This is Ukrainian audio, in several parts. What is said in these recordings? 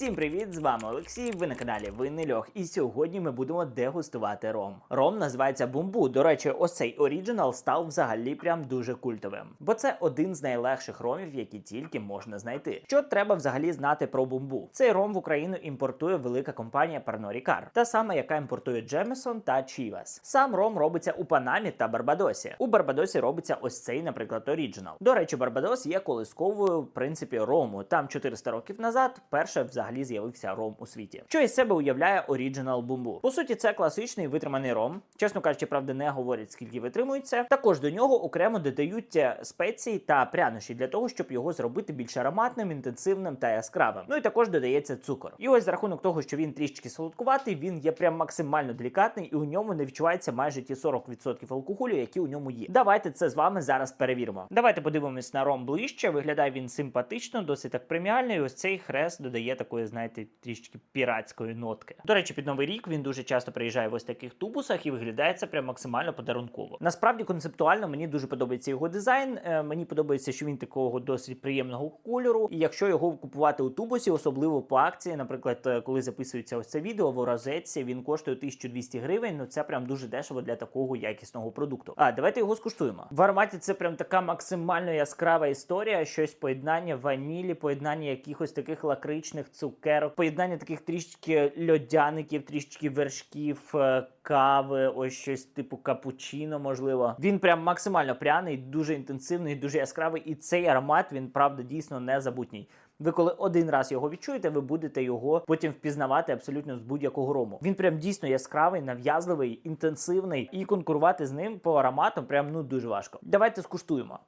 Всім привіт! З вами Олексій. Ви на каналі Винний Льох. І сьогодні ми будемо дегустувати ром. Ром називається Бумбу. До речі, ось цей оріджинал став взагалі прям дуже культовим, бо це один з найлегших ромів, які тільки можна знайти. Що треба взагалі знати про бумбу? Цей ром в Україну імпортує велика компанія Ricard, та сама, яка імпортує Джемесон та Чівас. Сам ром робиться у Панамі та Барбадосі. У Барбадосі робиться ось цей, наприклад, оріджинал. До речі, Барбадос є колисковою в принципі рому. Там 400 років назад перше взагалі з'явився ром у світі. Що із себе уявляє оріджинал бумбу? По суті, це класичний витриманий ром. Чесно кажучи, правда, не говорять скільки витримується. Також до нього окремо додають е, спеції та прянощі для того, щоб його зробити більш ароматним, інтенсивним та яскравим. Ну і також додається цукор. І ось за рахунок того, що він трішки солодкуватий, він є прям максимально делікатний, і у ньому не відчувається майже ті 40% алкоголю, які у ньому є. Давайте це з вами зараз перевіримо. Давайте подивимось на ром ближче. Виглядає він симпатично, досить так преміально. І ось цей хрест додає такої, знаєте, трішки піратської нотки. До речі, під новий рік він дуже часто приїжджає в ось таких тубусах і виглядає це прям максимально подарунково. Насправді концептуально мені дуже подобається його дизайн. Е, мені подобається, що він такого досить приємного кольору. І якщо його купувати у тубусі, особливо по акції, наприклад, е, коли записується ось це відео в розетці, він коштує 1200 гривень. Ну це прям дуже дешево для такого якісного продукту. А давайте його скуштуємо. В ароматі це прям така максимально яскрава історія. Щось поєднання ванілі, поєднання якихось таких лакричних цукерок, поєднання таких трішки льодяників, трішки вершків, е, кави, ось щось типу капучино, можливо. Він прям максимально пряний, дуже інтенсивний, дуже яскравий. І цей аромат він правда дійсно незабутній. Ви коли один раз його відчуєте, ви будете його потім впізнавати абсолютно з будь-якого рому. Він прям дійсно яскравий, нав'язливий, інтенсивний, і конкурувати з ним по ароматам прям ну дуже важко. Давайте скуштуємо.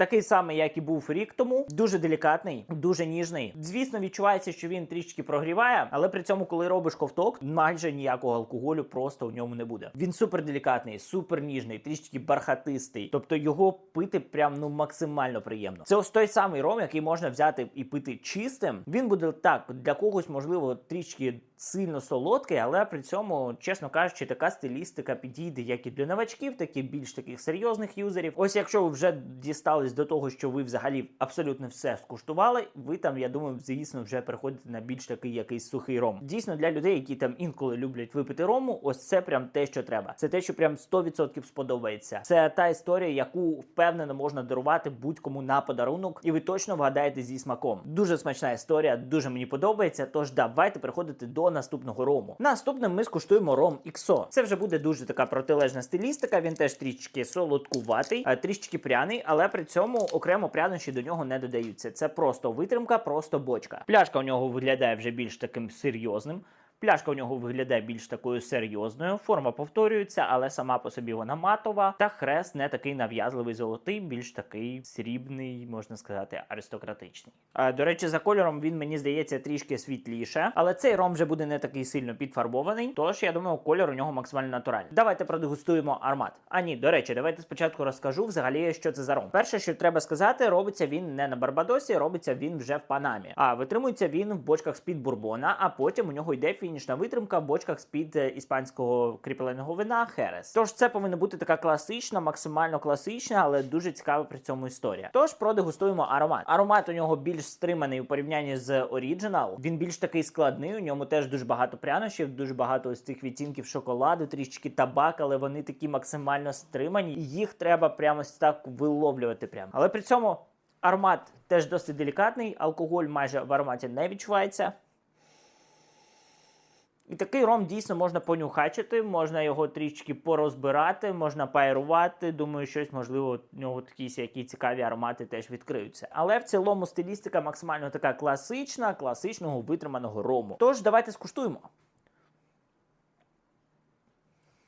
Такий самий, як і був рік тому, дуже делікатний, дуже ніжний. Звісно, відчувається, що він трішки прогріває, але при цьому, коли робиш ковток, майже ніякого алкоголю просто у ньому не буде. Він супер делікатний, супер ніжний, трішки бархатистий. Тобто його пити прям ну максимально приємно. Це ось той самий ром, який можна взяти і пити чистим. Він буде так для когось, можливо, трішки сильно солодкий, але при цьому, чесно кажучи, така стилістика підійде як і для новачків, так і більш таких серйозних юзерів. Ось якщо ви вже дістались до того, що ви взагалі абсолютно все скуштували, ви там, я думаю, звісно, вже переходите на більш такий якийсь сухий ром. Дійсно, для людей, які там інколи люблять випити рому, ось це прям те, що треба. Це те, що прям 100% сподобається. Це та історія, яку впевнено можна дарувати будь-кому на подарунок, і ви точно вгадаєте зі смаком. Дуже смачна історія, дуже мені подобається. Тож давайте переходити до наступного рому. Наступним ми скуштуємо ром XO. Це вже буде дуже така протилежна стилістика. Він теж трішки солодкуватий, а трішки пряний, але при цьому окремо прянощі до нього не додаються. Це просто витримка, просто бочка. Пляшка у нього виглядає вже більш таким серйозним. Пляшка у нього виглядає більш такою серйозною. Форма повторюється, але сама по собі вона матова. Та хрест не такий нав'язливий золотий, більш такий срібний, можна сказати, аристократичний. А, до речі, за кольором він мені здається трішки світліше, але цей ром вже буде не такий сильно підфарбований. Тож я думаю, кольор у нього максимально натуральний. Давайте продегустуємо аромат. А ні, до речі, давайте спочатку розкажу взагалі, що це за ром. Перше, що треба сказати, робиться він не на Барбадосі, робиться він вже в Панамі. А витримується він в бочках з під бурбона, а потім у нього йде фінішна витримка в бочках з під е, іспанського кріпленого вина Херес. Тож це повинна бути така класична, максимально класична, але дуже цікава при цьому історія. Тож продегустуємо аромат. Аромат у нього більш стриманий у порівнянні з оріджинал. Він більш такий складний. У ньому теж дуже багато прянощів, дуже багато ось цих відтінків шоколаду, трішки табак, але вони такі максимально стримані. Їх треба прямо так виловлювати. Прямо. Але при цьому аромат теж досить делікатний. Алкоголь майже в ароматі не відчувається. І такий ром дійсно можна понюхачити, можна його трішки порозбирати, можна пайрувати. Думаю, щось можливо в нього якісь які цікаві аромати теж відкриються. Але в цілому стилістика максимально така класична, класичного витриманого рому. Тож давайте скуштуємо.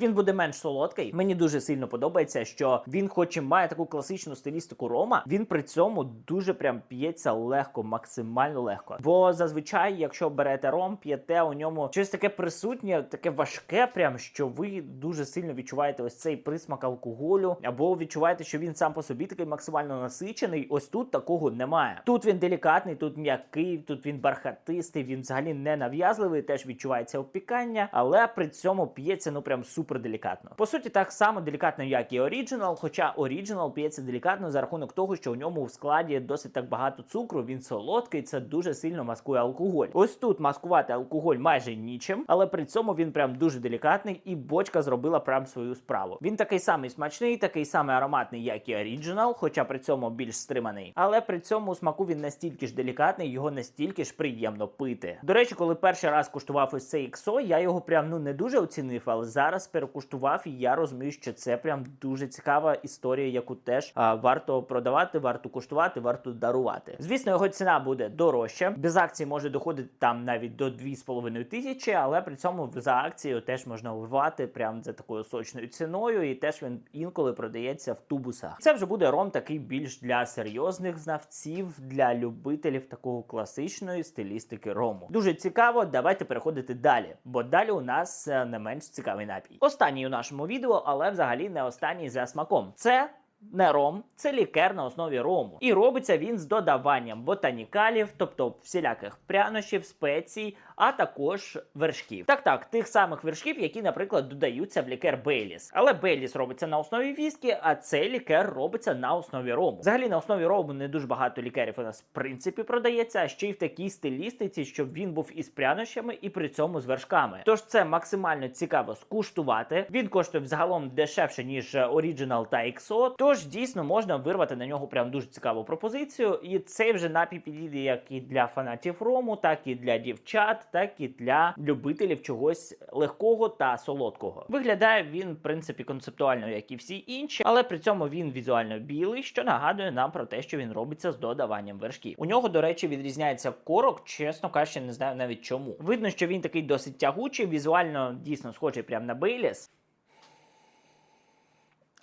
Він буде менш солодкий. Мені дуже сильно подобається, що він, хоч і має таку класичну стилістику рома, він при цьому дуже прям п'ється легко, максимально легко. Бо зазвичай, якщо берете ром, п'єте у ньому щось таке присутнє, таке важке, прям що ви дуже сильно відчуваєте ось цей присмак алкоголю, або відчуваєте, що він сам по собі такий максимально насичений. Ось тут такого немає. Тут він делікатний, тут м'який, тут він бархатистий, він взагалі не нав'язливий, теж відчувається опікання, але при цьому п'ється ну прям супер супер делікатно. По суті, так само делікатно, як і Original, хоча Original п'ється делікатно за рахунок того, що у ньому в складі досить так багато цукру, він солодкий, це дуже сильно маскує алкоголь. Ось тут маскувати алкоголь майже нічим, але при цьому він прям дуже делікатний, і бочка зробила прям свою справу. Він такий самий смачний, такий самий ароматний, як і Original, хоча при цьому більш стриманий. Але при цьому смаку він настільки ж делікатний, його настільки ж приємно пити. До речі, коли перший раз куштував ось цей XO, я його прям ну не дуже оцінив, але зараз перекуштував і я розумію, що це прям дуже цікава історія, яку теж а, варто продавати, варто куштувати, варто дарувати. Звісно, його ціна буде дорожча. Без акції може доходити там навіть до 2,5 тисячі, але при цьому за акцію теж можна вбивати прям за такою сочною ціною, і теж він інколи продається в тубусах. Це вже буде ром такий більш для серйозних знавців, для любителів такого класичної стилістики рому. Дуже цікаво. Давайте переходити далі, бо далі у нас е, не менш цікавий напій. Останній у нашому відео, але взагалі не останній за смаком. Це не ром, це лікер на основі рому. І робиться він з додаванням ботанікалів, тобто всіляких прянощів, спецій, а також вершків. Так, так, тих самих вершків, які, наприклад, додаються в лікер Бейліс. Але Бейліс робиться на основі віскі, а цей лікер робиться на основі рому. Взагалі на основі рому не дуже багато лікерів у нас в принципі продається, а ще й в такій стилістиці, щоб він був із прянощами і при цьому з вершками. Тож це максимально цікаво скуштувати. Він коштує взагалом дешевше ніж Original та XO, Тож дійсно можна вирвати на нього прям дуже цікаву пропозицію. І цей вже напій підійде як і для фанатів рому, так і для дівчат, так і для любителів чогось легкого та солодкого. Виглядає він, в принципі, концептуально, як і всі інші, але при цьому він візуально білий, що нагадує нам про те, що він робиться з додаванням вершків. У нього, до речі, відрізняється корок, чесно кажучи, не знаю навіть чому. Видно, що він такий досить тягучий, візуально дійсно схожий прямо на Бейліс.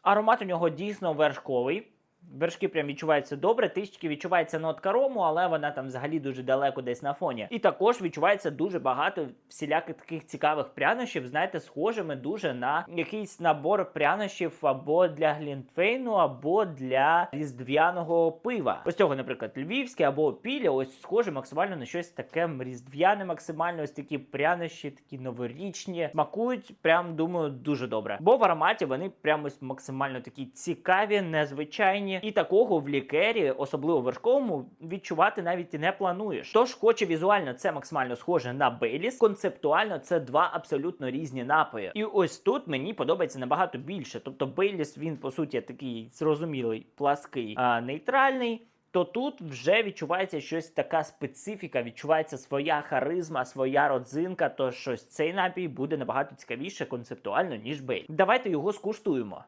Аромат у нього дійсно вершковий. Вершки прям відчуваються добре, трішки відчувається нотка рому, але вона там взагалі дуже далеко десь на фоні. І також відчувається дуже багато всіляких таких цікавих прянощів, знаєте, схожими дуже на якийсь набор прянощів або для глінтвейну, або для різдвяного пива. Ось цього, наприклад, львівське або опілля, ось схоже максимально на щось таке різдвяне, максимально ось такі прянощі, такі новорічні. Смакують, прям думаю, дуже добре. Бо в ароматі вони прям ось максимально такі цікаві, незвичайні. І такого в лікері, особливо вершковому, відчувати навіть і не плануєш. Тож, хоче візуально це максимально схоже на Бейліс, концептуально це два абсолютно різні напої. І ось тут мені подобається набагато більше. Тобто Бейліс він по суті такий зрозумілий, плаский, а нейтральний. То тут вже відчувається щось така специфіка, відчувається своя харизма, своя родзинка. То щось цей напій буде набагато цікавіше концептуально, ніж Бейліс. Давайте його скуштуємо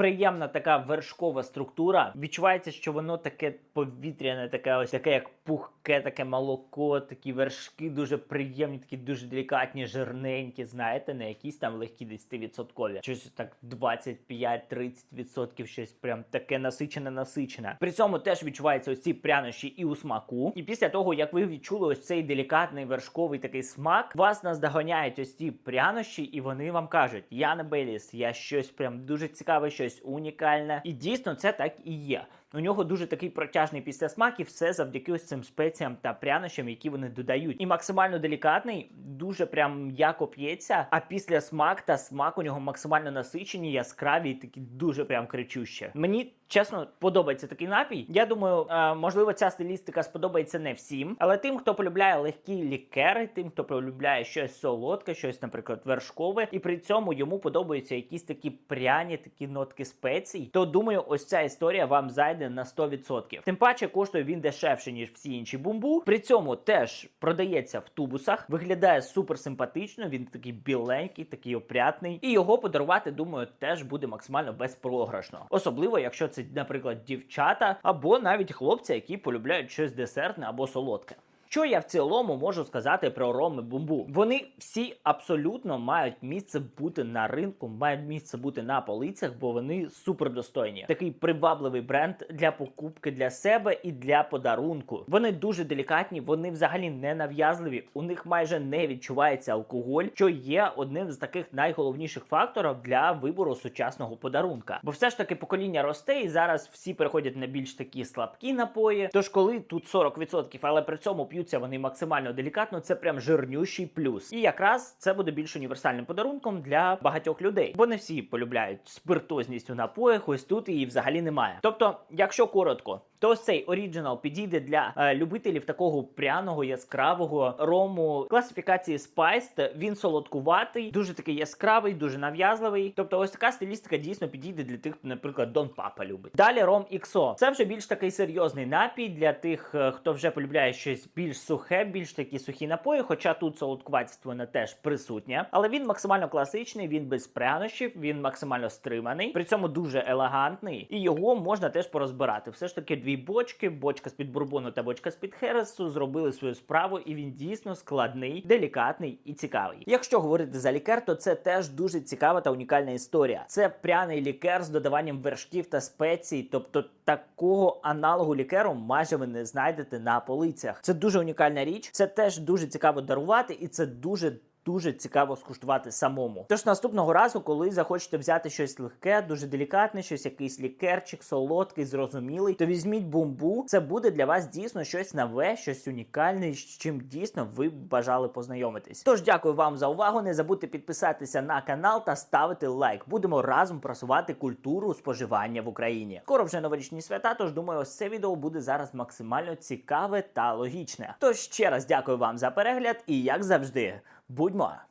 приємна така вершкова структура. Відчувається, що воно таке повітряне, таке ось таке, як пухке, таке молоко, такі вершки дуже приємні, такі дуже делікатні, жирненькі. Знаєте, не якісь там легкі 10%. Щось так 25-30%, щось прям таке насичене, насичене. При цьому теж відчуваються ось ці прянощі і у смаку. І після того, як ви відчули ось цей делікатний вершковий такий смак, вас наздоганяють ось ці прянощі, і вони вам кажуть: я не Беліс, я щось прям дуже цікаве, щось унікальне. І дійсно це так і є. У нього дуже такий протяжний післясмак, і все завдяки ось цим спеціям та прянощам, які вони додають. І максимально делікатний, дуже прям м'яко п'ється. А після смак та смак у нього максимально насичені, яскраві, і такі дуже прям кричуще. Мені чесно подобається такий напій. Я думаю, е, можливо, ця стилістика сподобається не всім, але тим, хто полюбляє легкі лікери, тим, хто полюбляє щось солодке, щось, наприклад, вершкове, і при цьому йому подобаються якісь такі пряні, такі нотки спецій, то думаю, ось ця історія вам зайде на 100%. Тим паче коштує він дешевше, ніж всі інші бумбу. При цьому теж продається в тубусах, виглядає супер симпатично. Він такий біленький, такий опрятний. І його подарувати, думаю, теж буде максимально безпрограшно. Особливо, якщо це, наприклад, дівчата або навіть хлопці, які полюбляють щось десертне або солодке. Що я в цілому можу сказати про роми бумбу? Вони всі абсолютно мають місце бути на ринку, мають місце бути на полицях, бо вони супер достойні. Такий привабливий бренд для покупки для себе і для подарунку. Вони дуже делікатні, вони взагалі не нав'язливі. У них майже не відчувається алкоголь, що є одним з таких найголовніших факторів для вибору сучасного подарунка. Бо все ж таки покоління росте, і зараз всі переходять на більш такі слабкі напої. Тож, коли тут 40%, але при цьому п'ють подаються вони максимально делікатно. Це прям жирнющий плюс. І якраз це буде більш універсальним подарунком для багатьох людей, бо не всі полюбляють спиртозність у напоях. Ось тут її взагалі немає. Тобто, якщо коротко, то цей оріджинал підійде для е, любителів такого пряного, яскравого рому класифікації Spiced. Він солодкуватий, дуже такий яскравий, дуже нав'язливий. Тобто, ось така стилістика дійсно підійде для тих, хто, наприклад, Дон Папа любить. Далі ром XO. Це вже більш такий серйозний напій для тих, е, хто вже полюбляє щось більш сухе, більш такі сухі напої. Хоча тут солодкуватство не теж присутнє, але він максимально класичний, він без прянощів, він максимально стриманий, при цьому дуже елегантний, і його можна теж порозбирати. Все ж таки, дві бочки, бочка з під бурбону та бочка з під хересу зробили свою справу, і він дійсно складний, делікатний і цікавий. Якщо говорити за лікер, то це теж дуже цікава та унікальна історія. Це пряний лікер з додаванням вершків та спецій, тобто такого аналогу лікеру майже ви не знайдете на полицях. Це дуже унікальна річ. Це теж дуже цікаво дарувати, і це дуже. Дуже цікаво скуштувати самому. Тож наступного разу, коли захочете взяти щось легке, дуже делікатне, щось якийсь лікерчик, солодкий, зрозумілий, то візьміть бумбу. Це буде для вас дійсно щось нове, щось унікальне, з чим дійсно ви б бажали познайомитись. Тож дякую вам за увагу. Не забудьте підписатися на канал та ставити лайк. Будемо разом просувати культуру споживання в Україні. Скоро вже новорічні свята. Тож думаю, ось це відео буде зараз максимально цікаве та логічне. Тож ще раз дякую вам за перегляд і як завжди. Будьмо!